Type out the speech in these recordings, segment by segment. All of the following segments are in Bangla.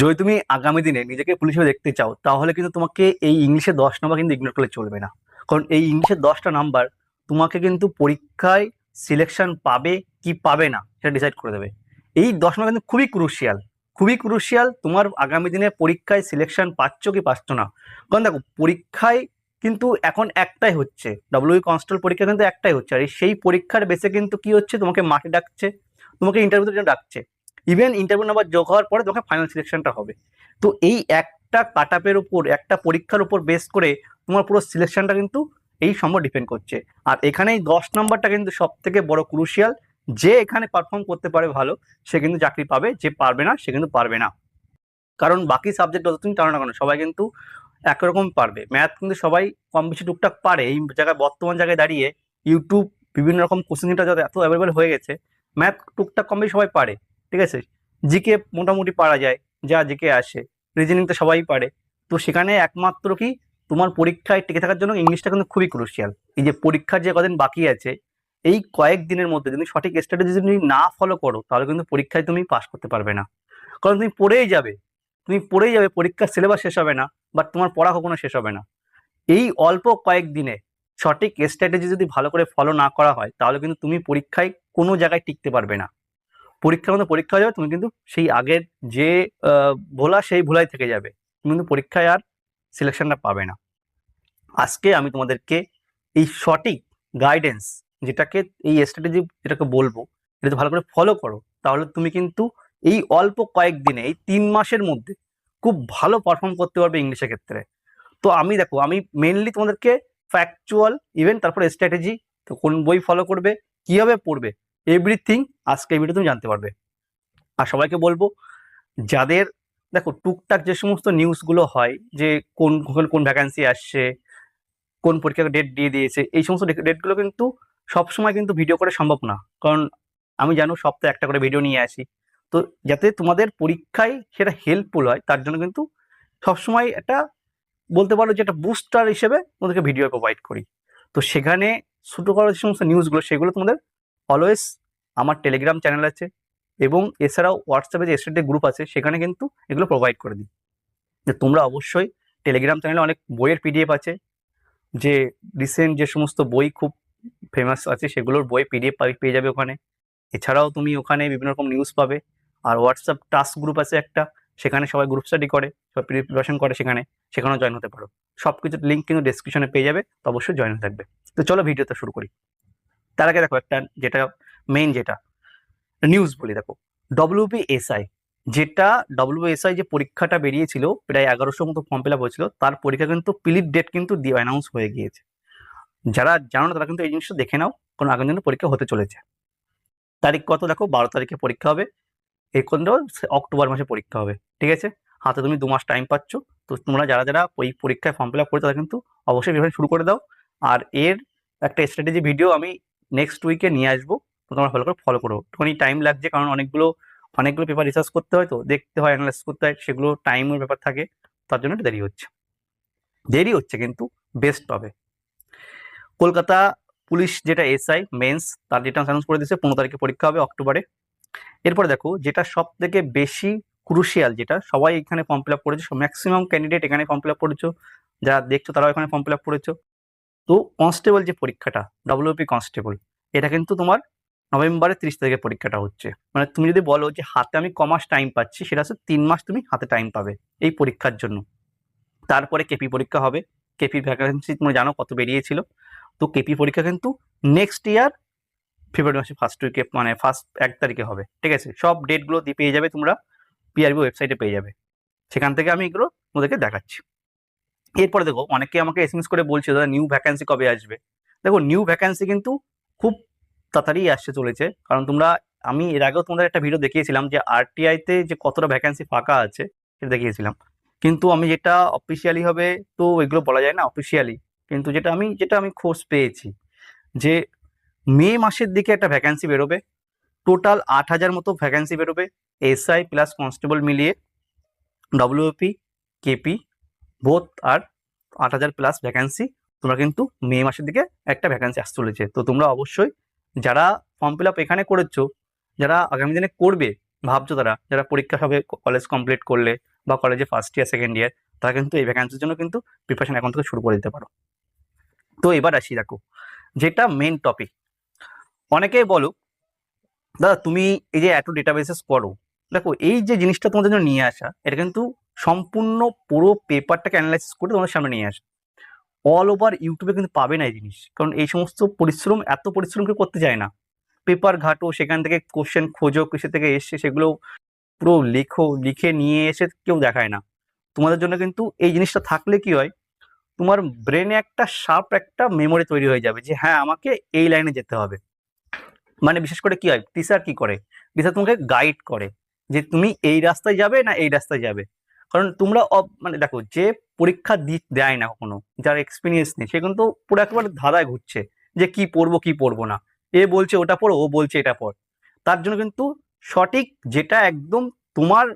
যদি তুমি আগামী দিনে নিজেকে পুলিশ হিসেবে দেখতে চাও, তাহলে কিন্তু তোমাকে এই ইংলিশে দশ নম্বর কিন্তু ইগনোর করলে চলবে না। কারণ এই ইংলিশের দশটা নাম্বার তোমাকে কিন্তু পরীক্ষায় সিলেকশন পাবে কি পাবে না সেটা ডিসাইড করে দেবে। এই দশ নম্বর কিন্তু খুবই ক্রুশিয়াল খুবই ক্রুশিয়াল তোমার আগামী দিনে পরীক্ষায় সিলেকশন পাচ্ছ কি পাচ্ছ না। কারণ দেখো, পরীক্ষায় কিন্তু এখন একটাই হচ্ছে ডব্লিউ কনস্টেবল পরীক্ষা কিন্তু একটাই হচ্ছে, আর সেই পরীক্ষার বেসে কিন্তু কি হচ্ছে? তোমাকে মাঠে ডাকছে, তোমাকে ইন্টারভিউতে ডাকছে। ইভেন ইন্টারভিউ নাম্বার যোগ হওয়ার পরে তোমাকে ফাইনাল সিলেকশনটা হবে। তো এই একটা কাট আপের উপর, একটা পরীক্ষার উপর বেস করে তোমার পুরো সিলেকশনটা কিন্তু এই সম্ভব ডিপেন্ড করছে। আর এখানে এই দশ নম্বরটা কিন্তু সব থেকে বড় ক্রুশিয়াল যে এখানে পারফর্ম করতে পারে ভালো, সে কিন্তু চাকরি পাবে, যে পারবে না, সে কিন্তু পারবে না। কারণ বাকি সাবজেক্ট যত তুমি জানো না কেন? সবাই কিন্তু একরকম পারবে। ম্যাথ কিন্তু সবাই কম বেশি টুকটাক পারে। এই জায়গায়, বর্তমান জায়গায় দাঁড়িয়ে ইউটিউব বিভিন্ন রকম কোশ্চেনটা যত এত অ্যাভেলেবেল হয়ে গেছে ম্যাথ টুকটাক কম বেশি সবাই পারে। ঠিক আছে? জিকে মোটামুটি পারা যায়, যা জিকে আসে। রিজনিং তো সবাই পারে। তো সেখানে একমাত্র কি? তোমার পরীক্ষায় টিকে থাকার জন্য ইংলিশটা কিন্তু খুবই ক্রুশিয়াল এই যে পরীক্ষার যে কদিন বাকি আছে, এই কয়েক দিনের মধ্যে যদি সঠিক স্ট্র্যাটেজি যদি না ফলো করো, তাহলে কিন্তু পরীক্ষায় তুমি পাস করতে পারবে না। কারণ তুমি পড়েই যাবে। তুমি পড়েই যাবে, পরীক্ষার সিলেবাস শেষ হবে না বাট তোমার পড়া কখনো শেষ হবে না। এই অল্প কয়েক দিনে সঠিক স্ট্র্যাটেজি যদি ভালো করে ফলো না করা হয়, তাহলে কিন্তু তুমি পরীক্ষায় কোনো জায়গায় টিকতে পারবে না। পরীক্ষার মধ্যে পরীক্ষা যাবে, তুমি কিন্তু সেই আগের যে ভোলা সেই ভোলাই থেকে যাবে। তুমি কিন্তু পরীক্ষায় আর সিলেকশনটা পাবে না। আজকে আমি তোমাদেরকে এই সঠিক গাইডেন্স যেটাকে, এই স্ট্র্যাটেজি যেটাকে বলব, এটা ভালো করে ফলো করো, তাহলে তুমি কিন্তু এই অল্প কয়েক দিনে এই তিন মাসের মধ্যে খুব ভালো পারফর্ম করতে পারবে ইংলিশের ক্ষেত্রে। তো আমি দেখো, আমি মেনলি তোমাদেরকে ফ্যাকচুয়াল ইভেন তারপরে স্ট্র্যাটেজি তো কোন বই ফলো করবে, কীভাবে পড়বে এভরিথিং আজকে এই ভিডিও তুমি জানতে পারবে। আর সবাইকে বলব, যাদের, দেখো, টুকটাক যে সমস্ত নিউজগুলো হয়, যে কোন কোন ভ্যাকান্সি আসছে, কোন পরীক্ষার ডেট দিয়ে দিয়েছে, এই সমস্ত ডেটগুলো কিন্তু সবসময় কিন্তু ভিডিও করে সম্ভব না। কারণ আমি জানো, সপ্তাহে একটা করে ভিডিও নিয়ে আসি। তো যাতে তোমাদের পরীক্ষায় সেটা হেল্পফুল হয়, তার জন্য কিন্তু সবসময় একটা বলতে পারো যে একটা বুস্টার হিসেবে তোমাদেরকে ভিডিও প্রোভাইড করি। তো সেখানে ছোটো করার যে সমস্ত নিউজগুলো সেগুলো তোমাদের অলওয়েজ আমার টেলিগ্রাম চ্যানেল আছে এবং এছাড়াও হোয়াটসঅ্যাপে যে এসএডি গ্রুপ আছে, সেখানে কিন্তু এগুলো প্রোভাইড করে দিই। যে তোমরা অবশ্যই টেলিগ্রাম চ্যানেলে অনেক বইয়ের পিডিএফ আছে, যে রিসেন্ট যে সমস্ত বই খুব ফেমাস আছে, সেগুলোর বই পিডিএফ পেয়ে যাবে ওখানে। এছাড়াও তুমি ওখানে বিভিন্ন রকম নিউজ পাবে। আর হোয়াটসঅ্যাপ টাস্ক গ্রুপ আছে একটা, সেখানে সবাই গ্রুপ স্টাডি করে, সবাই প্রিপারেশন করে সেখানে, সেখানেও জয়েন হতে পারো। সব কিছুর লিঙ্ক কিন্তু ডিসক্রিপশনে পেয়ে যাবে, তো অবশ্যই জয়েন হয়ে থাকবে। তো চলো ভিডিওটা শুরু করি। তার আগে দেখো একটা যেটা মেইন যেটা নিউজ বলি দেখো। ডব্লিউপিএসআই যেটা ডব্লিউএসআই যে পরীক্ষাটা বেরিয়েছিল, প্রায় এগারোশো মতো ফর্ম ফিল আপ হয়েছিল, তার পরীক্ষা কিন্তু পিলিট ডেট কিন্তু দিয়ে অ্যানাউন্স হয়ে গিয়েছে। যারা জানো না, তারা কিন্তু এই জিনিসটা দেখে নাও, কোনো আগামী দিনে পরীক্ষা হতে চলেছে। তারিখ কত দেখো? বারো তারিখে পরীক্ষা হবে। এই কোনটা অক্টোবর মাসে পরীক্ষা হবে, ঠিক আছে? হাতে তুমি দু মাস টাইম পাচ্ছ। তো তোমরা যারা যারা ওই পরীক্ষায় ফর্ম ফিল আপ করে তারা কিন্তু অবশ্যই শুরু করে দাও। আর এর একটা স্ট্র্যাটেজি ভিডিও আমি নেক্সট উইকে নিয়ে আসব। তো তোমরা ভালো করে ফলো করো একটুখানি টাইম লাগছে কারণ অনেকগুলো অনেকগুলো পেপার রিসার্চ করতে হয় তো, দেখতে হয় অ্যানালাইস করতে হয়, সেগুলো টাইমের ব্যাপার থাকে, তার জন্য দেরি হচ্ছে। দেরি হচ্ছে কিন্তু বেস্ট পাবে। কলকাতা পুলিশ যেটা এসআই মেন্স তার রিটার্ন অ্যানাউন্স করে দিয়েছে, পনেরো তারিখে পরীক্ষা হবে অক্টোবরে। এরপরে দেখো, যেটা সব থেকে বেশি ক্রুশিয়াল যেটা সবাই এখানে ফর্ম ফিল আপ করেছে ম্যাক্সিমাম ক্যান্ডিডেট এখানে ফর্ম ফিল আপ করেছ, যারা দেখছ তারাও এখানে ফর্ম ফিল আপ করেছ। তো কনস্টেবল যে পরীক্ষাটা ডব্লিউপি কনস্টেবল এটা কিন্তু তোমার নভেম্বরের তিরিশ তারিখে পরীক্ষাটা হচ্ছে। মানে তুমি যদি বলো যে হাতে আমি ক মাস টাইম পাচ্ছি, সেটা হচ্ছে তিন মাস তুমি হাতে টাইম পাবে এই পরীক্ষার জন্য। তারপরে কেপি পরীক্ষা হবে। কেপি ভ্যাকান্সি তুমি জানো কত বেরিয়েছিল। তো কেপি পরীক্ষা কিন্তু নেক্সট ইয়ার ফেব্রুয়ারি মাসে ফার্স্ট উইকে মানে ফার্স্ট এক তারিখে হবে। ঠিক আছে? সব ডেটগুলো দিয়ে পেয়ে যাবে তোমরা পিআরবি ওয়েবসাইটে পেয়ে যাবে। সেখান থেকে আমি এগুলো তোমাদেরকে দেখাচ্ছি। এরপরে দেখো, অনেকে আমাকে এসএমএস করে বলছে, দাদা নিউ ভ্যাকান্সি কবে আসবে? দেখো নিউ ভ্যাকান্সি কিন্তু খুব তাড়াতাড়ি আসতে চলেছে। কারণ তোমরা, আমি এর আগেও তোমাদের একটা ভিডিও দেখিয়েছিলাম যে আরটিআইতে যে কতটা ভ্যাকান্সি ফাঁকা আছে, সেটা দেখিয়েছিলাম। কিন্তু আমি যেটা অফিসিয়ালি হবে, তো এগুলো বলা যায় না অফিসিয়ালি কিন্তু যেটা আমি যেটা আমি খোঁজ পেয়েছি যে মে মাসের দিকে একটা ভ্যাকান্সি বেরোবে টোটাল আট হাজার মতো ভ্যাকান্সি বেরোবে এসআই প্লাস কনস্টেবল মিলিয়ে ডব্লিউপি কেপি বোথ আর আট হাজার প্লাস ভ্যাকান্সি তোমরা কিন্তু মে মাসের দিকে একটা ভ্যাকান্সি আসতে চলেছে। তো তোমরা অবশ্যই যারা ফর্ম ফিল আপ এখানে করেছ, যারা আগামী দিনে করবে, ভাবছ তারা, যারা পরীক্ষা হবে কলেজ কমপ্লিট করলে বা কলেজে ফার্স্ট ইয়ার সেকেন্ড ইয়ার তারা কিন্তু এই ভ্যাকান্সির জন্য কিন্তু প্রিপারেশন এখন থেকে শুরু করে দিতে পারো। তো এবার আসি দেখো, যেটা মেন টপিক অনেকেই বলো, দাদা, তুমি এই যে এত ডেটাবেসেস করো, দেখো, এই যে জিনিসটা তোমাদের জন্য নিয়ে আসা, এটা কিন্তু সম্পূর্ণ পুরো পেপারটাকে অ্যানালাইসিস করে তোমাদের সামনে নিয়ে আসে অল ওভার ইউটিউবে কিন্তু পাবে না এই জিনিস। কারণ এই সমস্ত পরিশ্রম, এত পরিশ্রম কেউ করতে চায় না। পেপার ঘাটো, সেখান থেকে কোশ্চেন খোঁজো, কিসে থেকে এসছে, সেগুলো পুরো লেখো, লিখে নিয়ে এসে কেউ দেখায় না। তোমাদের জন্য কিন্তু এই জিনিসটা থাকলে কি হয়, তোমার ব্রেনে একটা শার্প একটা মেমোরি তৈরি হয়ে যাবে যে হ্যাঁ আমাকে এই লাইনে যেতে হবে। মানে বিশেষ করে কি হয় টিচার কি করে? টিচার তোমাকে গাইড করে যে, তুমি এই রাস্তায় যাবে না এই রাস্তায় যাবে? কারণ তোমরা মানে দেখো, যে পরীক্ষা দি দেয় না কখনো, যার এক্সপিরিয়েন্স নেই, সে কিন্তু পুরো একেবারে ধাঁধায় ঘুরছে, যে কি পড়ব কি পড়ব না। এ বলছে ওটা পড়ো, ও বলছে এটা পড়। তার জন্য কিন্তু সঠিক যেটা একদম তোমার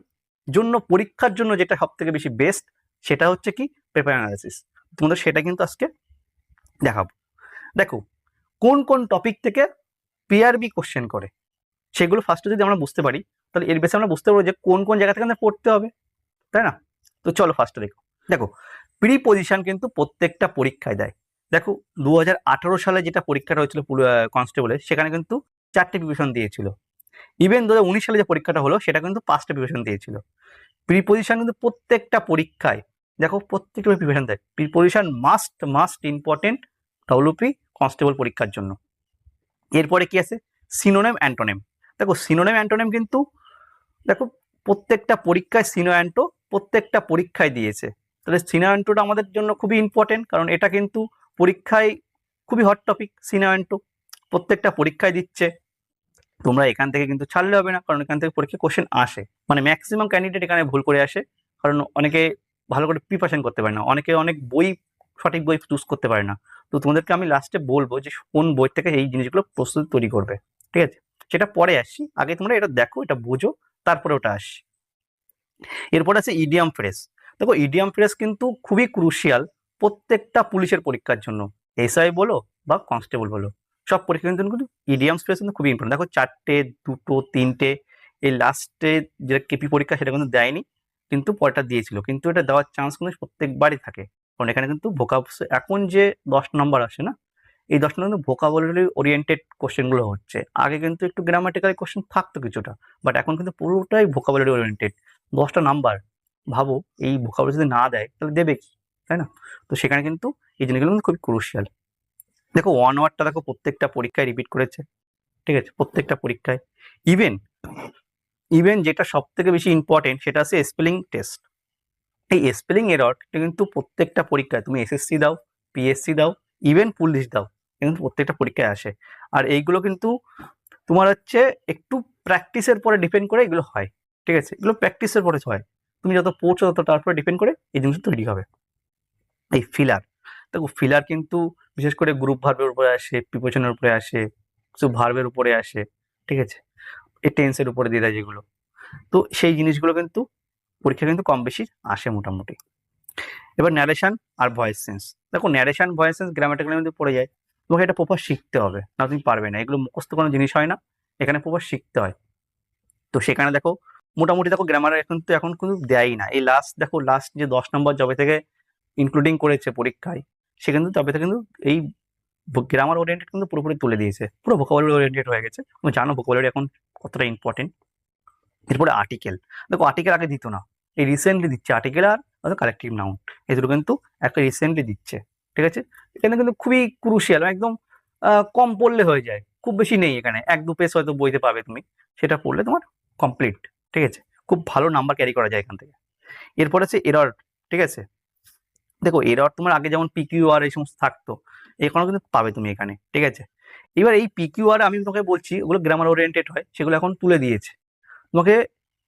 জন্য, পরীক্ষার জন্য যেটা সব থেকে বেশি বেস্ট সেটা হচ্ছে কি? পেপার অ্যানালাইসিস তোমাদের সেটা কিন্তু আজকে দেখাবো। দেখো, কোন কোন টপিক থেকে পিআরবি কোশ্চেন করে? সেগুলো ফার্স্টে যদি আমরা বুঝতে পারি, তাহলে এর বেশি আমরা বুঝতে পারব যে কোন কোন জায়গা থেকে আমাদের পড়তে হবে। তাই না? তো চলো ফার্স্টে দেখো। দেখো প্রি পজিশন কিন্তু প্রত্যেকটা পরীক্ষায় দেয়। দেখো দু হাজার আঠেরো সালে যেটা পরীক্ষাটা হয়েছিল কনস্টেবলের সেখানে কিন্তু চারটে প্রিপারেশন দিয়েছিল। ইভেন দু হাজার উনিশ সালে যে পরীক্ষাটা হলো, সেটা কিন্তু পাঁচটা প্রিপারেশন দিয়েছিল। প্রি পজিশন কিন্তু প্রত্যেকটা পরীক্ষায়, দেখো, প্রত্যেকটা প্রিপারেশন দেয়। Preposition must must important WP constable পরীক্ষার জন্য। এরপরে কি আছে? সিনোনেম অ্যান্টোনেম দেখো সিনোনেম অ্যান্টোনেম কিন্তু, দেখো, প্রত্যেকটা পরীক্ষায় সিনো অ্যান্টো প্রত্যেকটা পরীক্ষায় দিয়েছে। তাহলে সিনো অ্যান্টোটা আমাদের জন্য খুবই ইম্পর্টেন্ট কারণ এটা কিন্তু পরীক্ষায় খুবই হট টপিক সিনো অ্যান্টো প্রত্যেকটা পরীক্ষায় দিচ্ছে। তোমরা এখান থেকে কিন্তু ছাড়লে হবে না কারণ এখান থেকে পরীক্ষা কোশ্চেন আসে। মানে ম্যাক্সিমাম ক্যান্ডিডেট এখানে ভুল করে আসে কারণ অনেকে ভালো করে প্রিপারেশন করতে পারে না। অনেকে অনেক বই, সঠিক বই চুজ করতে পারে না। তো তোমাদেরকে আমি লাস্টে বলব যে কোন বই থেকে এই জিনিসগুলো প্রস্তুতি তৈরি করবে। ঠিক আছে? সেটা পরে আসছি। আগে তোমরা এটা দেখো, এটা বোঝো, তারপরে ওটা আসছি। এরপর আছে ইডিয়াম ফ্রেস দেখো ইডিয়াম ফ্রেস কিন্তু খুবই ক্রুশিয়াল প্রত্যেকটা পুলিশের পরীক্ষার জন্য। এসআই বলো বা কনস্টেবল বলো, সব পরীক্ষা কিন্তু কিন্তু ইডিয়াম ফ্রেস কিন্তু খুবই ইম্পর্টেন্ট দেখো চারটে, দুটো, তিনটে, এই লাস্টে যে কেপি পরীক্ষা সেটা কিন্তু দেয়নি, কিন্তু পরটা দিয়েছিল। কিন্তু এটা দেওয়ার চান্স কিন্তু প্রত্যেকবারই থাকে। কারণ এখানে কিন্তু ভোকাব এখন যে দশ নম্বর আসে না, এই দশ নম্বর ভোকাবুলারি ওরিয়েন্টেড কোশ্চেনগুলো হচ্ছে। আগে কিন্তু একটু গ্রামাটিক্যাল কোশ্চেন থাকতো কিছুটা বাট এখন কিন্তু পুরোটাই ভোকাবুলারি ওরিয়েন্টেড দশটা নাম্বার, ভাবো এই ভোকাবুলারি যদি না দেয়, তাহলে দেবে কি? তাই না? তো সেখানে কিন্তু এই জিনিসগুলো কিন্তু খুবই ক্রুশিয়াল দেখো ওয়ান ওয়ার্ডটা দেখো প্রত্যেকটা পরীক্ষায় রিপিট করেছে, ঠিক আছে? প্রত্যেকটা পরীক্ষায়। ইভেন ইভেন যেটা সব থেকে বেশি ইম্পর্টেন্ট সেটা আছে স্পেলিং টেস্ট এই স্পেলিং এররটা কিন্তু প্রত্যেকটা পরীক্ষায় তুমি এসএসসি দাও পিএসসি দাও ইভেন পুলিশ দাও কিন্তু প্রত্যেকটা পরীক্ষায় আসে। আর এইগুলো কিন্তু তোমার হচ্ছে একটু প্র্যাকটিসের পরে ডিপেন্ড করে এগুলো হয়। ঠিক আছে? এগুলো প্র্যাকটিসের পরে হয়। তুমি যত পড়ছো তত তারপরে ডিপেন্ড করে এই জিনিস তৈরি হবে। এই ফিলার দেখো ফিলার কিন্তু বিশেষ করে গ্রুপ ভার্বের উপরে আসে প্রিপোজিশনের উপরে আসে, কিছু ভার্বের উপরে আসে, ঠিক আছে? এই টেন্সের উপরে দিয়ে দেয় যেগুলো। তো সেই জিনিসগুলো কিন্তু পরীক্ষা কিন্তু কম বেশি আসে মোটামুটি। এবার ন্যারেশন আর ভয়েস সেন্স দেখো ন্যারেশন ভয়েস সেন্স গ্রামাটিক্যাল মধ্যে পড়ে যায়। তোমাকে এটা প্রপার শিখতে হবে। না, তুমি পারবে না। এগুলো মুখস্থ কোনো জিনিস হয় না। এখানে প্রপার শিখতে হয়। তো সেখানে দেখো মোটামুটি দেখো গ্রামার এখন তো এখন কিন্তু দেয়ই না। এই লাস্ট দেখো লাস্ট যে দশ নম্বর জবে থেকে ইনক্লুডিং করেছে পরীক্ষায়, সে কিন্তু তবে থেকে কিন্তু এই গ্রামার ওরিয়েন্টেড কিন্তু পুরোপুরি তুলে দিয়েছে। পুরো ভোকাবুলারি ওরিয়েন্টেড হয়ে গেছে। তুমি জানো ভোকাবুলারি এখন কতটা ইম্পর্টেন্ট এরপরে আর্টিকেল দেখো আর্টিকেল আগে দিত না। এই রিসেন্টলি দিচ্ছে। আর্টিকেল আর কালেকটিভ নাউন এই দুটো কিন্তু একটা রিসেন্টলি দিচ্ছে। ঠিক আছে? এখানে কিন্তু খুবই ক্রুশিয়াল একদম কম পড়লে হয়ে যায়। খুব বেশি নেই এখানে। এক দু পেজ হয়তো বইতে পাবে তুমি। সেটা পড়লে তোমার কমপ্লিট ঠিক আছে? খুব ভালো নাম্বার ক্যারি করা যায় এখান থেকে। এরপর আছে এরর ঠিক আছে? দেখো এরর তোমার আগে যেমন পিকিউ আর এই সমস্ত থাকতো, এখনও কিন্তু পাবে তুমি এখানে, ঠিক আছে? এবার এই পিকিউ আর আমি তোমাকে বলছি, ওগুলো গ্রামার ওরিয়েন্টেড হয়, সেগুলো এখন তুলে দিয়েছে। তোমাকে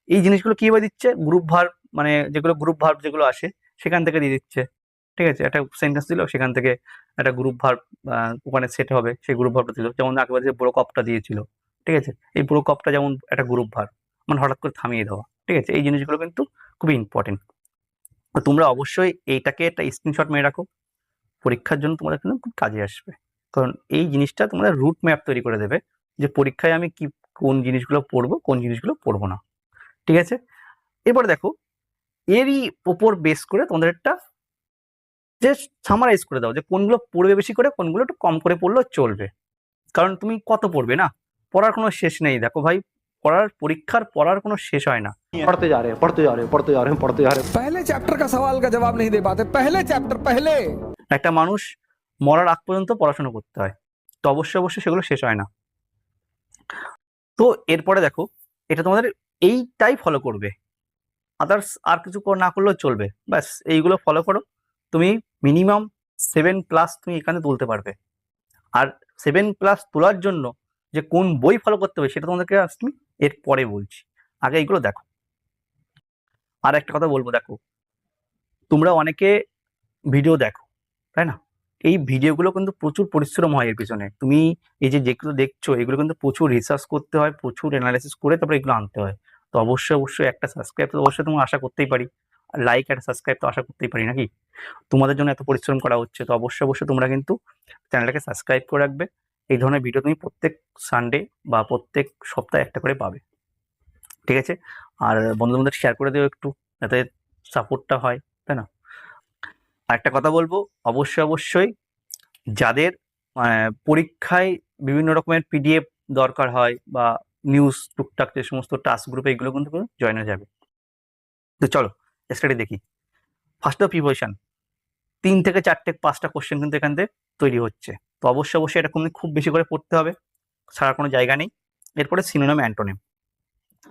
এই জিনিসগুলো কীভাবে দিচ্ছে? গ্রুপ ভার মানে যেগুলো গ্রুপ ভার্ব যেগুলো আসে, সেখান থেকে দিয়ে দিচ্ছে। ঠিক আছে? একটা সেন্টেন্স দিল, সেখান থেকে একটা গ্রুপ ভার্ব ওখানে সেট হবে, সেই গ্রুপ ভার্বটা দিল। যেমন আগেবার যে ব্রোক অপটা দিয়েছিল, ঠিক আছে? এই ব্রোক অপটা যেমন একটা গ্রুপ ভার্ব মানে হঠাৎ করে থামিয়ে দেওয়া, ঠিক আছে? এই জিনিসগুলো কিন্তু খুবই ইম্পর্টেন্ট তোমরা অবশ্যই এইটাকে একটা স্ক্রিনশট মেরে রাখো। পরীক্ষার জন্য তোমাদের কিন্তু খুব কাজে আসবে। কারণ এই জিনিসটা তোমাদের রুট ম্যাপ তৈরি করে দেবে যে পরীক্ষায় আমি কি, কোন জিনিসগুলো পড়ব, কোন জিনিসগুলো পড়ব না, ঠিক আছে? এবার দেখো, এরই ওপর বেস করে তোমাদের একটা যে সামারাইজ করে দাও যে কোনগুলো পড়বে বেশি করে, কোনগুলো একটু কম করে পড়লেও চলবে। কারণ তুমি কত পড়বে না? পড়ার কোনো শেষ নেই। দেখো ভাই পড়ার পরীক্ষার পড়ার কোনো শেষ হয় না पढ़ते जा रहे हैं पढ़ते जा रहे हैं पढ़ते जा रहे हैं पढ़ते जा रहे हैं पहले चैप्टर का सवाल का जवाब नहीं दे पाते पहले चैप्टर पहले একটা মানুষ মরার আগ পর্যন্ত পড়াশোনা করতে হয় তো অবশ্যই অবশ্যই সেগুলো শেষ হয় না তো এরপরে দেখো এটা তোমাদের এইটাই ফলো করবে আদার্স আর কিছু কর- না করলেও চলবে ব্যাস এইগুলো ফলো করো তুমি মিনিমাম সেভেন প্লাস তুমি এখানে তুলতে পারবে আর সেভেন প্লাস তোলার জন্য যে কোন বই ফলো করতে হবে সেটা তোমাদেরকে আজ তুমি এর পরে বলছি। আগে এইগুলো দেখো। আর একটা কথা বলব, দেখো। তোমরা অনেকে ভিডিও দেখো, তাই না? এই ভিডিওগুলো কিন্তু প্রচুর পরিশ্রম হয় এর পিছনে। তুমি এই যে যেগুলো দেখছ, এগুলো কিন্তু প্রচুর রিসার্চ করতে হয়, প্রচুর অ্যানালাইসিস করে তারপরে এগুলো আনতে হয়। তো অবশ্যই অবশ্যই একটা সাবস্ক্রাইব তো অবশ্যই তোমার আশা করতেই পারি। লাইক একটা সাবস্ক্রাইব তো আশা করতেই পারি, নাকি? তোমাদের জন্য এত পরিশ্রম করা হচ্ছে, তো অবশ্যই অবশ্যই তোমরা কিন্তু চ্যানেলটাকে সাবস্ক্রাইব করে রাখবে। এই ধরনের ভিডিও তুমি প্রত্যেক সানডে বা প্রত্যেক সপ্তাহে একটা করে পাবে। ঠিক আছে? আর বন্ধু বান্ধব শেয়ার করে দিও একটু, যাতে সাপোর্টটা হয়, তাই না? আর একটা কথা বলব, অবশ্যই অবশ্যই যাদের পরীক্ষায় বিভিন্ন রকমের পিডিএফ দরকার হয় বা নিউজ টুকটাক যে সমস্ত টাস্ক গ্রুপে এগুলো কিন্তু জয়েন হয়ে যাবে। তো চলো স্টাডি দেখি। ফার্স্ট অফ প্রিপারেশন তিন থেকে চারটে পাঁচটা কোশ্চেন কিন্তু এখান থেকে তৈরি হচ্ছে। তো অবশ্যই অবশ্যই এটা কিন্তু খুব বেশি করে পড়তে হবে, ছাড়ার কোনো জায়গা নেই। এরপরে সিনোনাম অ্যান্টোনিম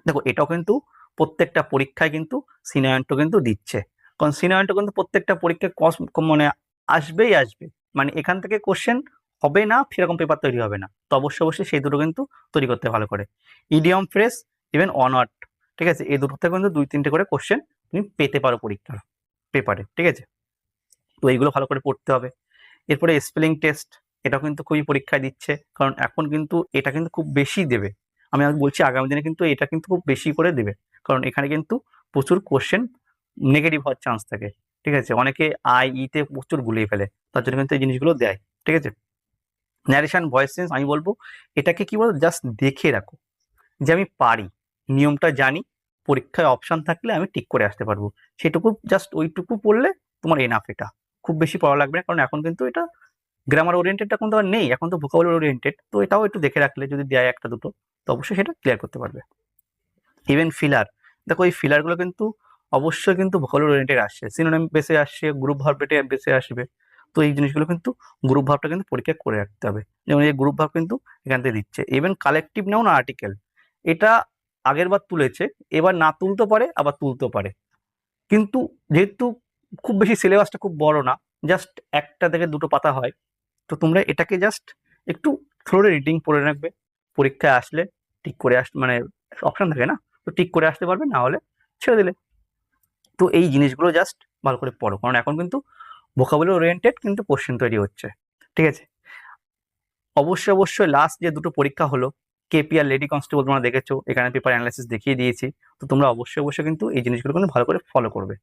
দেখো, এটাও কিন্তু প্রত্যেকটা পরীক্ষায় কিন্তু সিনোয়ান্টো কিন্তু দিচ্ছে। কারণ সিনোয়ান্টো কিন্তু প্রত্যেকটা পরীক্ষায় কস মানে আসবেই আসবে। মানে এখান থেকে কোশ্চেন হবে না, সেরকম পেপার তৈরি হবে না। তো অবশ্যই অবশ্যই সেই দুটো কিন্তু তৈরি করতে ভালো করে। ইডিয়ম ফ্রেস ইভেন অনওয়ার্ড ঠিক আছে? এই দুটো থেকে কিন্তু দুই, তিনটে করে কোশ্চেন তুমি পেতে পারো পরীক্ষার পেপারে ঠিক আছে? তো এইগুলো ভালো করে পড়তে হবে। এরপরে স্পেলিং টেস্ট এটাও কিন্তু খুবই পরীক্ষায় দিচ্ছে। কারণ এখন কিন্তু এটা কিন্তু খুব বেশি দেবে। আমি বলছি আগামী দিনে কিন্তু এটা কিন্তু খুব বেশি করে দেবে। কারণ এখানে কিন্তু প্রচুর কোশ্চেন নেগেটিভ হওয়ার চান্স থাকে। ঠিক আছে? অনেকে আই ইতে প্রচুর গুলিয়ে ফেলে। তার জন্য কিন্তু এই জিনিসগুলো দেয়। ঠিক আছে? ন্যারেশন ভয়েস চেঞ্জ আমি বলব, এটাকে কি বলতো? জাস্ট দেখে রাখো। যে আমি পারি। নিয়মটা জানি। পরীক্ষায় অপশন থাকলে আমি ঠিক করে আসতে পারব। সেটুকু জাস্ট ওইটুকু পড়লে তোমার এনাফ এটা। খুব বেশি পড়া লাগবে না। কারণ এখন কিন্তু এটা গ্রামার ওরিয়েন্টেডটা কিন্তু আর নেই, এখন তো ভোকাবুলারি ওরিয়েন্টেড তো এটাও একটু দেখে রাখলে যদি দেয় একটা দুটো, তো অবশ্যই সেটা ক্লিয়ার করতে পারবে। ইভেন ফিলার দেখো এই ফিলারগুলো কিন্তু অবশ্যই কিন্তু ভোকাবুলারি ওরিয়েন্টেড আসছে সিনোনিম বেসে আসছে গ্রুপ ভার্ব বেসে আসবে, তো এই জিনিসগুলো কিন্তু গ্রুপ ভাবটা কিন্তু পরীক্ষা করে রাখতে হবে। যেমন এই গ্রুপ ভাব কিন্তু এখান থেকে দিচ্ছে। ইভেন কালেকটিভ নাউন আর্টিকেল এটা আগের বার তুলেছে, এবার না তুলতে পারে, আবার তুলতে পারে। কিন্তু যেহেতু খুব বেশি সিলেবাসটা খুব বড় না জাস্ট একটা থেকে দুটো পাতা হয় তো তোমরা এটাকে জাস্ট একটু ফ্লোরে রিডিং পড়ে রাখবে। পরীক্ষায় আসলে ঠিক করে আস মানে অপশন থাকে না? তো ঠিক করে আসতে পারবে, না হলে ছেড়ে দিলে। তো এই জিনিসগুলো জাস্ট ভালো করে পড়ো। কারণ এখন কিন্তু ভোকাবুলারি ওরিয়েন্টেড কিন্তু কোশ্চেন তৈরি হচ্ছে। ঠিক আছে? অবশ্যই অবশ্যই লাস্ট যে দুটো পরীক্ষা হলো কেপি আর লেডি কনস্টেবল তোমরা দেখেছ, এখানে পেপার অ্যানালাইসিস দেখিয়ে দিয়েছি। তো তোমরা অবশ্যই অবশ্যই কিন্তু এই জিনিসগুলো কিন্তু ভালো করে ফলো করবে।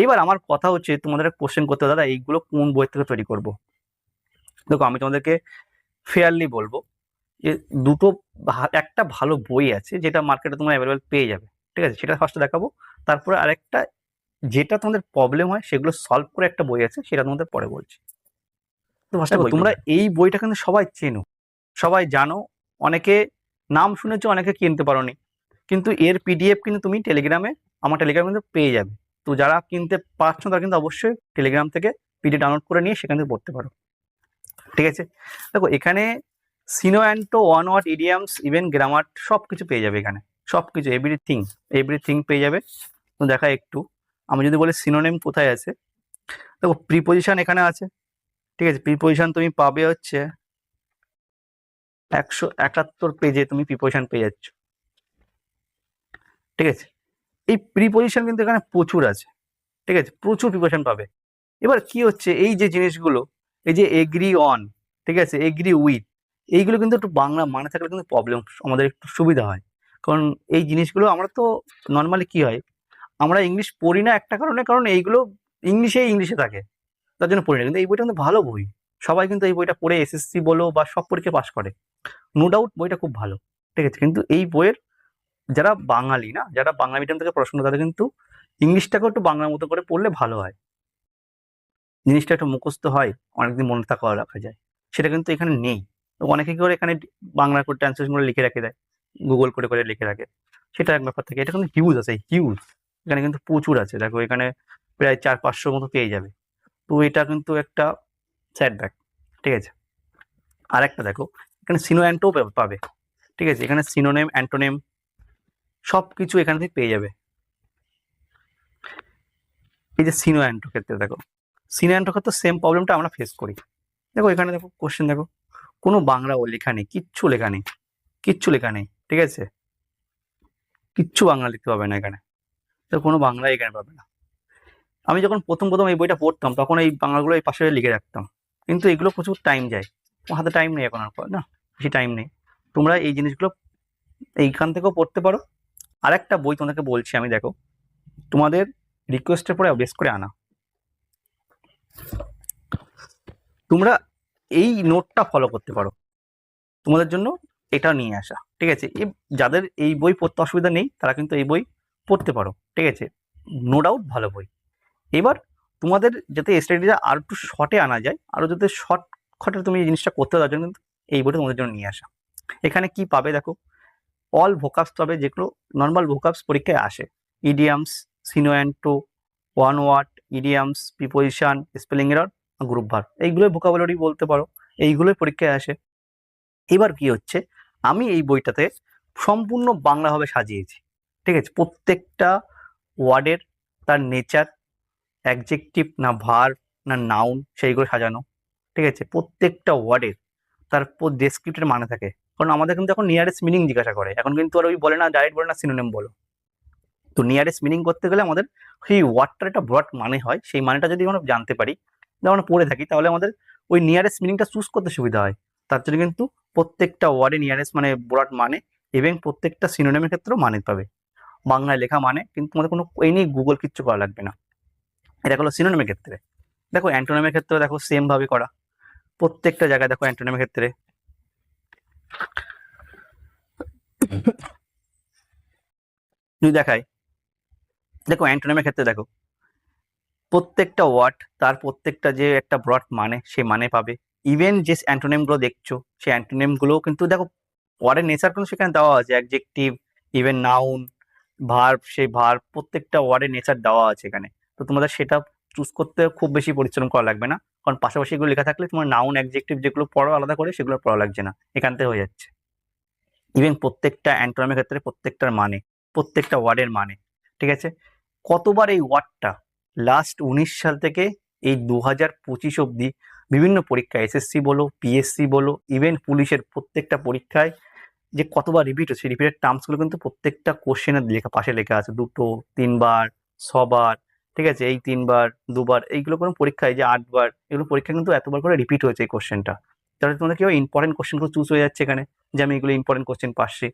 এইবার আমার কথা হচ্ছে, তোমাদের কোশ্চেন করতে দাদা, এইগুলো কোন বই থেকে তৈরি করব? দেখো আমি তোমাদেরকে ফেয়ারলি বলব যে দুটো একটা ভালো বই আছে যেটা মার্কেটে তোমরা অ্যাভেলেবেল পেয়ে যাবে ঠিক আছে? সেটা ফার্স্টে দেখাবো তারপরে আরেকটা যেটা তোমাদের প্রবলেম হয় সেগুলো সলভ করে একটা বই আছে সেটা তোমাদের পরে বলছি। তোমরা এই বইটা কিন্তু সবাই চেনো সবাই জানো অনেকে নাম শুনেছো অনেকে কিনতে পারোনি কিন্তু এর পিডিএফ কিন্তু তুমি টেলিগ্রামে আমার টেলিগ্রামে কিন্তু পেয়ে যাবে। তো যারা কিনতে পারছ তারা কিন্তু অবশ্যই টেলিগ্রাম থেকে পিডিএফ ডাউনলোড করে নিয়ে সেখান থেকে পড়তে পারো। ঠিক আছে? দেখো, এখানে syno anto one word idioms even grammar সব কিছু পেয়ে যাবে এখানে। সব কিছু এভরিথিং এভরিথিং পেয়ে যাবে। তো দেখা একটু। আমি যদি বলি সিনোনেম কোথায় আছে? দেখো প্রিপোজিশন এখানে আছে। ঠিক আছে? প্রিপোজিশন তুমি পাবে হচ্ছে একশো একাত্তর পেজে তুমি প্রিপোজিশন পেয়ে যাচ্ছ। ঠিক আছে? এই প্রিপোজিশন কিন্তু এখানে প্রচুর আছে। ঠিক আছে? প্রচুর প্রিপোজিশন পাবে। এবার কি হচ্ছে? এই যে জিনিসগুলো এই যে এগ্রি অন ঠিক আছে? এগ্রি উইথ এইগুলো কিন্তু একটু বাংলা মানে থাকলে কিন্তু প্রবলেম আমাদের একটু সুবিধা হয়। কারণ এই জিনিসগুলো আমরা তো নর্মালি কি হয়? আমরা ইংলিশ পড়ি না একটা কারণে, কারণ এইগুলো ইংলিশে ইংলিশে থাকে। তার জন্য পড়ি না। কিন্তু এই বইটা কিন্তু ভালো বই। সবাই কিন্তু এই বইটা পড়ে এসএসসি বলো বা সব পরীক্ষা পাশ করে। নো ডাউট বইটা খুব ভালো, ঠিক আছে? কিন্তু এই বইয়ের যারা বাঙালি না, যারা বাংলা মিডিয়াম থেকে পড়াশোনা তাদের কিন্তু ইংলিশটাকেও একটু বাংলার মতো করে পড়লে ভালো হয়। জিনিসটা একটু মুখস্থ হয়, অনেকদিন মনে থাকা রাখা যায়। সেটা কিন্তু এখানে নেই। অনেকে কি করে এখানে বাংলা করে ট্রান্সলেশন করে লিখে রাখে দেয় গুগল করে করে লিখে রাখে। সেটা এক ব্যাপার থাকে। এটা কিন্তু হিউজ আছে হিউজ এখানে কিন্তু প্রচুর আছে। দেখো, এখানে প্রায় চার, পাঁচশোর মতো পেয়ে যাবে। তো এটা কিন্তু একটা ব্যাক ঠিক আছে? আর একটা দেখো, এখানে সিনো অ্যান্টো পাবে, ঠিক আছে? এখানে সিনোনেম অ্যান্টোনেম সব কিছু এখান থেকে পেয়ে যাবে। এই যে সিনো অ্যান্টো ক্ষেত্রে দেখো সিনো অ্যান্টো ক্ষেত্রে সেম প্রবলেমটা আমরা ফেস করি। দেখো, এখানে দেখো কোশ্চেন দেখো। কোনো বাংলা ও লেখা নেই, কিচ্ছু লেখা নেই, কিচ্ছু লেখা নেই, ঠিক আছে? কিচ্ছু বাংলা লিখতে পাবে না এখানে। তো কোনো বাংলা এখানে পাবে না। আমি যখন প্রথম প্রথম এই বইটা পড়তাম, তখন এই বাংলাগুলো এই পাশে লিখে রাখতাম। কিন্তু এগুলো প্রচুর টাইম যায়। হাতে টাইম নেই এখন আর, না? বেশি টাইম নেই। তোমরা এই জিনিসগুলো এইখান থেকেও পড়তে পারো। আর একটা বই তোমাদেরকে বলছি আমি, দেখো। তোমাদের রিকোয়েস্টের পরে বেস করে আনা। তোমরা এই নোটটা ফলো করতে পারো। তোমাদের জন্য এটা নিয়ে আসা, ঠিক আছে? যাদের এই বই পড়তে অসুবিধা নেই, তারা কিন্তু এই বই পড়তে পারো, ঠিক আছে? নো ডাউট ভালো বই। এবার তোমাদের যাতে স্টাডিটা আর একটু শর্টে আনা যায় আরও যাতে শর্ট খটে তুমি এই জিনিসটা করতে জন্য কিন্তু এই বইটা তোমাদের জন্য নিয়ে আসা। এখানে কি পাবে দেখো? অল ভোকাপস পাবে, যেগুলো নর্মাল ভোকাপস পরীক্ষায় আসে। Idioms syno anto one word idioms preposition spelling error group verb এইগুলোই ভোকাবুলারি বলতে পারো, এইগুলোই পরীক্ষায় আসে। এবার কি হচ্ছে? আমি এই বইটাতে সম্পূর্ণ বাংলাভাবে সাজিয়েছি। ঠিক আছে? প্রত্যেকটা ওয়ার্ডের তার নেচার অ্যাডজেক্টিভ না ভার না নাউন সেইগুলো সাজানো। ঠিক আছে? প্রত্যেকটা ওয়ার্ডের তার ডেসক্রিপ্টের মানে থাকে। কারণ আমাদের কিন্তু এখন নিয়ারেস্ট মিনিং জিজ্ঞাসা করে। এখন কিন্তু আর ওই বলে না ডাইরেক্ট বলে না সিনোনেম বলো। তো নিয়ারেস্ট মিনিং করতে গেলে আমাদের সেই ওয়ার্ডটার একটা ব্রড মানে হয়। সেই মানেটা যদি আমরা জানতে পারি আমরা পড়ে থাকি, তাহলে আমাদের ওই নিয়ারেস্ট মিনিংটা চুজ করতে সুবিধা হয়। তার জন্য কিন্তু প্রত্যেকটা ওয়ার্ডে নিয়ারেস্ট মানে ব্রড মানে এবং প্রত্যেকটা সিনোনেমের ক্ষেত্রেও মানে পাবে। বাংলায় লেখা মানে কিন্তু আমাদের কোনো এই নিয়ে গুগল কিচ্ছু করা লাগবে না। এটা হলো সিনোনেমের ক্ষেত্রে। দেখো অ্যান্টোনেমের ক্ষেত্রে দেখো সেমভাবে করা। প্রত্যেকটা জায়গায় দেখো অ্যান্টোনেমের ক্ষেত্রে। যদি দেখায় দেখো অ্যান্টোনেমের ক্ষেত্রে দেখো, প্রত্যেকটা ওয়ার্ড তার প্রত্যেকটা যে একটা ব্রড মানে সে মানে পাবে। ইভেন যে অ্যান্টোনেমগুলো দেখছ সেই অ্যান্টোনেমগুলোও কিন্তু দেখো ওয়ার্ডের নেচার কিন্তু সেখানে দেওয়া আছে। অ্যাডজেক্টিভ ইভেন নাউন ভার্ব সেই ভার্ব প্রত্যেকটা ওয়ার্ডের নেচার দেওয়া আছে এখানে। তো তোমাদের সেটা চুজ করতে খুব বেশি পরিশ্রম করা লাগবে না। কারণ পাশাপাশি এগুলো লেখা থাকলে তোমার নাউন অ্যাডজেক্টিভ যেগুলো পড়ো আলাদা করে, সেগুলো পড়া লাগছে না। এখান থেকে হয়ে যাচ্ছে। ইভেন প্রত্যেকটা অ্যান্টোনামের ক্ষেত্রে প্রত্যেকটার মানে প্রত্যেকটা ওয়ার্ডের মানে ঠিক আছে? কতবার এই ওয়ার্ডটা? লাস্ট উনিশ সাল থেকে এই দু হাজার পঁচিশ অব্দি বিভিন্ন পরীক্ষা এসএসসি বলো পিএসসি বলো ইভেন পুলিশের প্রত্যেকটা পরীক্ষায় যে কতবার রিপিট হচ্ছে রিপিটের টার্মসগুলো কিন্তু প্রত্যেকটা কোশ্চেনের লেখা, পাশে লেখা আছে, দুটো, তিনবার, ছবার, ঠিক আছে? এই তিনবার, দুবার, এইগুলো কোনো পরীক্ষায় যে আটবার, এগুলো পরীক্ষা কিন্তু এতবার করে রিপিট হয়েছে এই কোশ্চেনটা তাহলে তোমাদের কি হয় ইম্পর্টেন্ট কোশ্চেনগুলো চুজ হয়ে যাচ্ছে এখানে, যে আমি এগুলো ইম্পর্টেন্ট কোশ্চেন পাচ্ছি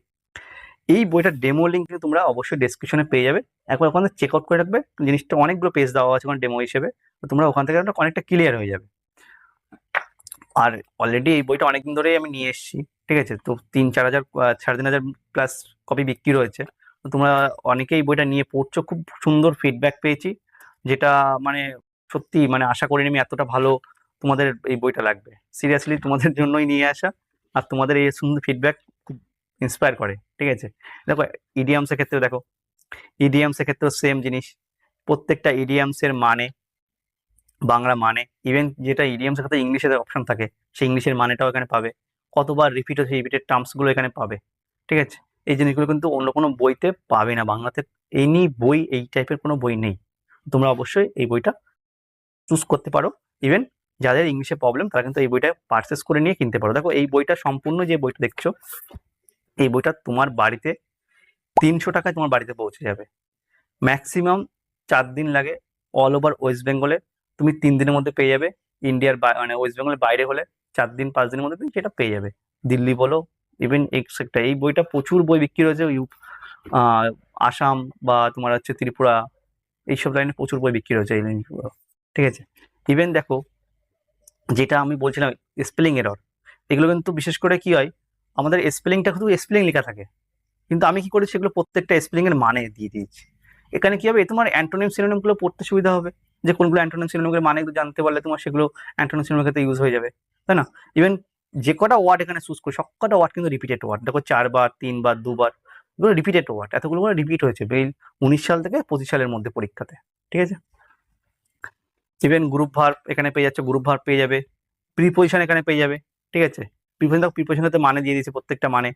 এই বইটার ডেমো লিঙ্ক কিন্তু তোমরা অবশ্যই ডেসক্রিপশনে পেয়ে যাবে। একবার ওখানে চেক আউট করে রাখবে, জিনিসটা অনেকগুলো পেজ দেওয়া আছে ওখানে ডেমো হিসেবে, তো তোমরা ওখান থেকে অনেকটা ক্লিয়ার হয়ে যাবে। আর অলরেডি এই বইটা অনেকদিন ধরেই আমি নিয়ে এসেছি, ঠিক আছে? তো তিন চার হাজার সাড়ে তিন হাজার প্লাস কপি বিক্রি রয়েছে। তো তোমরা অনেকেই বইটা নিয়ে পড়ছো, খুব সুন্দর ফিডব্যাক পেয়েছি, যেটা মানে সত্যি মানে আশা করিনি আমি এতটা ভালো তোমাদের এই বইটা লাগবে। সিরিয়াসলি তোমাদের জন্যই নিয়ে আসা, আর তোমাদের এই সুন্দর ফিডব্যাক ইন্সপায়ার করে, ঠিক আছে? দেখো ইডিয়ামসের ক্ষেত্রে দেখো ইডিয়ামসের ক্ষেত্রেও সেম জিনিস। প্রত্যেকটা ইডিয়ামসের মানে বাংলা মানে ইভেন যেটা ইডিয়ামসের ক্ষেত্রে ইংলিশের অপশন থাকে, সেই ইংলিশের মানেটাও এখানে পাবে। কতবার রিপিট হচ্ছে রিপিটেড টার্মসগুলো এখানে পাবে, ঠিক আছে? এই জিনিসগুলো কিন্তু অন্য কোনো বইতে পাবে না, বাংলাতে এনি বই, এই টাইপের কোনো বই নেই। তোমরা অবশ্যই এই বইটা চুজ করতে পারো। ইভেন যাদের ইংলিশে প্রবলেম তারা কিন্তু এই বইটা পারচেস করে নিয়ে কিনতে পারো। দেখো, এই বইটা সম্পূর্ণ যে বইটা দেখছ এই বইটা তোমার বাড়িতে তিনশো টাকায় তোমার বাড়িতে পৌঁছে যাবে। ম্যাক্সিমাম চার দিন লাগে অল ওভার ওয়েস্ট বেঙ্গলে তুমি তিন দিনের মধ্যে পেয়ে যাবে। ইন্ডিয়ার মানে ওয়েস্ট বেঙ্গলের বাইরে হলে চার দিন, পাঁচ দিনের মধ্যে তুমি সেটা পেয়ে যাবে। দিল্লি বলো ইভেন এক্সেট্রা এই বইটা প্রচুর বই বিক্রি হয়েছে ইউ আসাম বা তোমার হচ্ছে ত্রিপুরা, এইসব লাইনে প্রচুর বই বিক্রি হয়েছে এই লাইনগুলো ঠিক আছে? ইভেন দেখো, যেটা আমি বলছিলাম স্পেলিং এরর এগুলো কিন্তু বিশেষ করে কি হয় আমাদের স্পেলিংটা শুধু স্পেলিং লেখা থাকে। কিন্তু আমি কি করেছি সেগুলো প্রত্যেকটা স্পেলিং এর মানে দিয়ে দিয়েছি। এখানে কি হবে তোমার অ্যান্টোনিম সিনোনিমগুলো পড়তে সুবিধা হবে। যে কোনগুলো অ্যান্টোনিম সিনোনিম এর মানে জানতে পারলে তোমার সেগুলো অ্যান্টোনিম সিনোনিম ক্ষেত্রে ইউজ হয়ে যাবে। তাই না? ইভেন যে কটা ওয়ার্ড এখানে চুজ করি, সব কটা ওয়ার্ড কিন্তু রিপিটেড ওয়ার্ড দেখো চারবার, তিনবার, দুবার, এগুলো রিপিটেড ওয়ার্ড এতগুলো করে রিপিট হয়েছে এই উনিশ সাল থেকে পঁচিশ সালের মধ্যে পরীক্ষাতে। ঠিক আছে? ইভেন গ্রুপ ভার এখানে পেয়ে যাচ্ছে গ্রুপ ভার পেয়ে যাবে। প্রিপোজিশন এখানে পেয়ে যাবে। ঠিক আছে? দেখো প্রিপোজিশনতে মানে দিয়ে দিয়েছে প্রত্যেকটা মানে।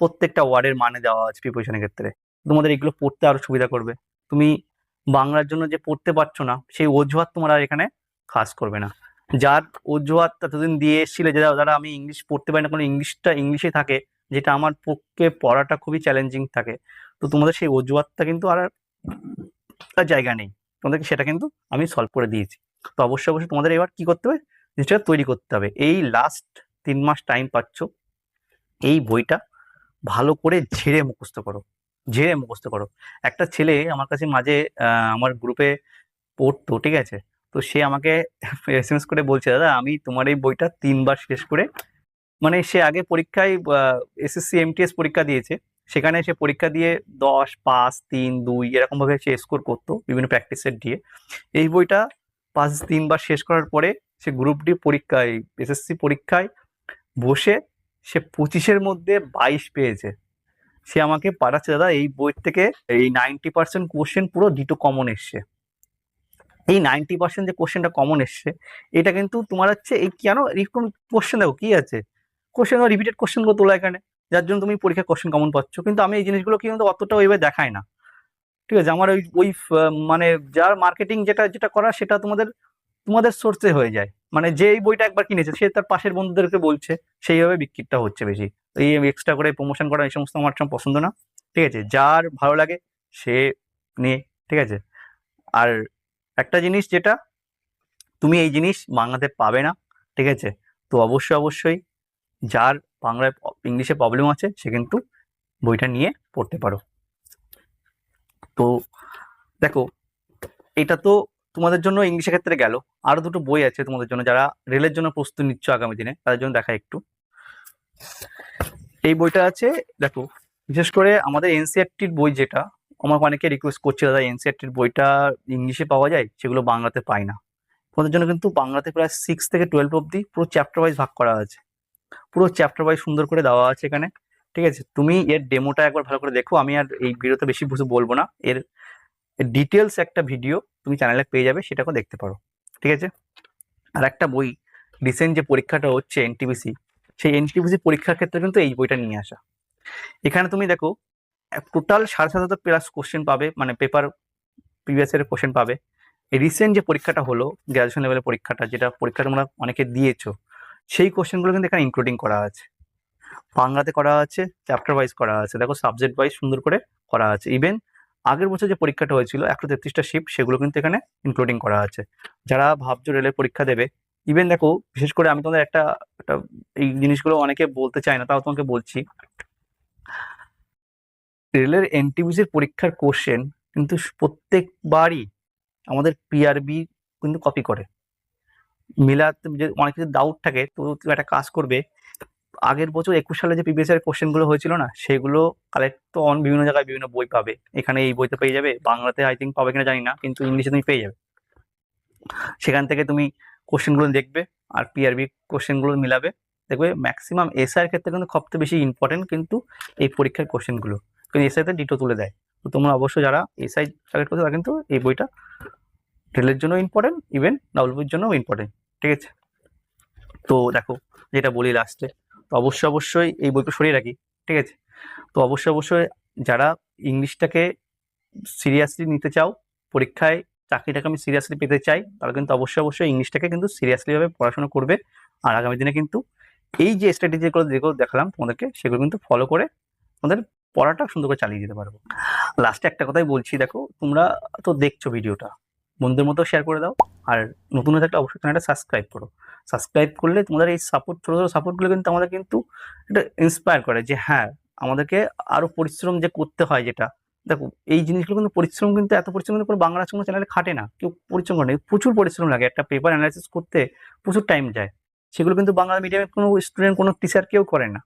প্রত্যেকটা ওয়ার্ডের মানে দেওয়া আছে প্রিপারেশনের ক্ষেত্রে। তোমাদের এগুলো পড়তে আরও সুবিধা করবে। তুমি বাংলার জন্য যে পড়তে পারছ না, সেই অজুহাত তোমার আর এখানে খাস করবে না। যার অজুহাত এতদিন দিয়ে এসেছিলে, যারা যারা আমি ইংলিশ পড়তে পারি না, কোনো ইংলিশটা ইংলিশে থাকে, যেটা আমার পক্ষে পড়াটা খুবই চ্যালেঞ্জিং থাকে, তো তোমাদের সেই অজুহাতটা কিন্তু আর আর জায়গা নেই। তোমাদেরকে সেটা কিন্তু আমি সলভ করে দিয়েছি। তো অবশ্যই অবশ্যই তোমাদের এবার কি করতে হবে? জিনিসটা তৈরি করতে হবে। এই লাস্ট তিন মাস টাইম পাচ্ছ, এই বইটা ভালো করে ঝেড়ে মুখস্থ করো, ঝেড়ে মুখস্থ করো। একটা ছেলে আমার কাছে মাঝে আমার গ্রুপে পড়তো, ঠিক আছে? তো সে আমাকে এস এম এস করে বলছে, দাদা, আমি তোমার এই বইটা তিনবার শেষ করে মানে সে আগে পরীক্ষায় এসএসসি এমটিএস পরীক্ষা দিয়েছে, সেখানে সে পরীক্ষা দিয়ে দশ, পাঁচ, তিন, দুই, এরকম ভাবে সে স্কোর করতো বিভিন্ন প্র্যাকটিস সেট দিয়ে। এই বইটা পাঁচ, তিনবার শেষ করার পরে সে গ্রুপ ডি পরীক্ষায় এসএসসি পরীক্ষায় বসে সে পঁচিশের মধ্যে বাইশ পেয়েছে। সে আমাকে পাঠাচ্ছে, দাদা, এই বই থেকে এই নাইনটি পার্সেন্ট কোশ্চেন পুরো ডিটো কমন এসছে। এই নাইনটি পার্সেন্ট যে কোশ্চেনটা কমন এসছে, এটা কিন্তু তোমার হচ্ছে, এই কেন এরকম কোশ্চেন দেখো, কি আছে? কোশ্চেন রিপিটেড কোশ্চেনগুলো তোলা এখানে, যার জন্য তুমি পরীক্ষা কোশ্চেন কমন পাচ্ছ। কিন্তু আমি এই জিনিসগুলো কিন্তু অতটা ওইভাবে দেখাই না। ঠিক আছে, আমার ওই ওই মানে যার মার্কেটিং যেটা যেটা করা সেটা তোমাদের তোমাদের সোর্সে হয়ে যায়। মানে যে বইটা একবার কিনেছে, সে তার পাশের বন্ধুদেরকে বলছে, সেইভাবে বিক্রিটা হচ্ছে বেশি। এই এক্সট্রা করে প্রমোশন করা, এই সমস্ত আমার পছন্দ না। ঠিক আছে? যার ভালো লাগে, সে নিয়ে ঠিক আছে? আর একটা জিনিস যেটা, তুমি এই জিনিস বাংলাতে পাবে না, ঠিক আছে? তো অবশ্যই অবশ্যই যার বাংলায় ইংলিশে প্রবলেম আছে, সে কিন্তু বইটা নিয়ে পড়তে পারো। তো দেখো, এটা তো তোমাদের জন্য ইংলিশের ক্ষেত্রে গেল। আরও দুটো বই আছে তোমাদের জন্য যারা রেলের জন্য প্রস্তুতি নিচ্ছ আগামী দিনে, তাদের জন্য দেখা একটু। এই বইটা আছে, দেখো, বিশেষ করে আমাদের এনসিআরটির বই যেটা আমার অনেকে রিকোয়েস্ট করছে দাদা এনসিআরটির বইটা ইংলিশে পাওয়া যায়, সেগুলো বাংলাতে পাই না। তোমাদের জন্য কিন্তু বাংলাতে প্রায় সিক্স থেকে টুয়েলভ অব্দি পুরো চ্যাপ্টার ওয়াইজ ভাগ করা আছে। পুরো চ্যাপ্টার ওয়াইজ সুন্দর করে দেওয়া আছে এখানে। ঠিক আছে, তুমি এর ডেমোটা একবার ভালো করে দেখো, আমি আর এই ভিডিওতে বেশি বলব না। এর ডিটেলস একটা ভিডিও তুমি চ্যানেলে পেয়ে যাবে, সেটাকেও দেখতে পারো। ঠিক আছে? আর একটা বই রিসেন্ট যে পরীক্ষাটা হচ্ছে এনটিপিসি সেই এনটিপিসি পরীক্ষার ক্ষেত্রে কিন্তু এই বইটা নিয়ে আসা। এখানে তুমি দেখো টোটাল সাড়ে সাত হাজার প্লাস কোশ্চেন পাবে মানে পেপার প্রিভিয়াস এর কোশ্চেন পাবে। রিসেন্ট যে পরীক্ষাটা হলো গ্র্যাজুয়েশন লেভেলের পরীক্ষাটা, যেটা পরীক্ষাটা তোমরা অনেকে দিয়েছ, সেই কোশ্চেনগুলো কিন্তু এখানে ইনক্লুডিং করা আছে। বাংলাতে করা আছে চ্যাপ্টার ওয়াইজ করা আছে। দেখো সাবজেক্ট ওয়াইজ সুন্দর করে করা আছে। ইভেন আগের বছর যে পরীক্ষাটা হয়েছিল, একশো তেত্রিশটা শিফট সেগুলো কিন্তু এখানে ইনক্লুডিং করা আছে। যারা ভাবছ রেলের পরীক্ষা দেবে ইভেন দেখো, বিশেষ করে আমি তোমাদের একটা এই জিনিসগুলো অনেকে বলতে চায় না, তাও তোমাকে বলছি। রেলের এনটিপিসির পরীক্ষার কোশ্চেন কিন্তু প্রত্যেকবারই আমাদের পিআরবি কিন্তু কপি করে। মিলাতে যে অনেক কিছু ডাউট থাকে, তো একটা কাজ করবে আগের বছর একুশ সালে যে প্রিভিয়াস ইয়ার কোশ্চেনগুলো হয়েছিল না, সেগুলো কালেক্ট তো অন বিভিন্ন জায়গায় বিভিন্ন বই পাবে। এখানে এই বইতে পেয়ে যাবে, বাংলাতে আই থিঙ্ক পাবে কিনা জানি না, কিন্তু ইংলিশে তুমি পেয়ে যাবে। সেখান থেকে তুমি কোশ্চেনগুলো দেখবে, আর পিআরবি কোশ্চেনগুলো মিলাবে। দেখবে ম্যাক্সিমাম এসআই এর ক্ষেত্রে কিন্তু সবচেয়ে বেশি ইম্পর্টেন্ট কিন্তু এই পরীক্ষার কোশ্চেনগুলো। কিন্তু এসআই তে ডিটো তুলে দেয়। তো তোমরা অবশ্যই যারা এসআই কালেক্ট করছ, তারা কিন্তু এই বইটা রেলের জন্য ইম্পর্টেন্ট ইভেন ডাব্লিউবির জন্যও ইম্পর্টেন্ট ঠিক আছে? তো দেখো, যেটা বলি লাস্টে তো অবশ্যই অবশ্যই এই বইটা সরিয়ে রাখি, ঠিক আছে? তো অবশ্যই অবশ্যই যারা ইংলিশটাকে সিরিয়াসলি নিতে চাও, পরীক্ষায় চাকরিটাকে আমি সিরিয়াসলি পেতে চাই, তারা কিন্তু অবশ্যই অবশ্যই ইংলিশটাকে কিন্তু সিরিয়াসলিভাবে পড়াশোনা করবে। আর আগামী দিনে কিন্তু এই যে স্ট্র্যাটেজিগুলো যেগুলো দেখালাম তোমাদেরকে, সেগুলো কিন্তু ফলো করে তোমাদের পড়াটা সুন্দর করে চালিয়ে যেতে পারব। লাস্টে একটা কথাই বলছি, দেখো, তোমরা তো দেখছ ভিডিওটা বন্ধুদের মতো শেয়ার করে দাও। আর নতুন হয়ে থাকলে অবশ্যই চ্যানেলটা সাবস্ক্রাইব করো। সাবস্ক্রাইব করলে তোমাদের এই সাপোর্ট ছোটো ছোটো সাপোর্টগুলো কিন্তু আমাদের কিন্তু এটা ইন্সপায়ার করে যে হ্যাঁ আমাদেরকে আরও পরিশ্রম যে করতে হয় যেটা। দেখো, এই জিনিসগুলো কিন্তু পরিশ্রম কিন্তু, এত পরিশ্রম কিন্তু কোনো বাংলা কোনো চ্যানেলে খাটে না। কেউ পরিশ্রম করে না। প্রচুর পরিশ্রম লাগে। একটা পেপার অ্যানালাইসিস করতে প্রচুর টাইম যায়। সেগুলো কিন্তু বাংলা মিডিয়ামে কোনো স্টুডেন্ট কোনো টিচার কেউ করে না।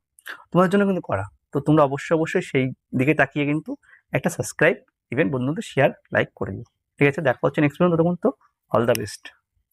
তোমাদের জন্য কিন্তু করা। তো তোমরা অবশ্যই অবশ্যই সেই দিকে তাকিয়ে কিন্তু একটা সাবস্ক্রাইব ইভেন বন্ধুদের শেয়ার লাইক করে দিও। ঠিক আছে দেখা হচ্ছে নেক্সট পর্যন্ত ততক্ষণ তো অল দ্য বেস্ট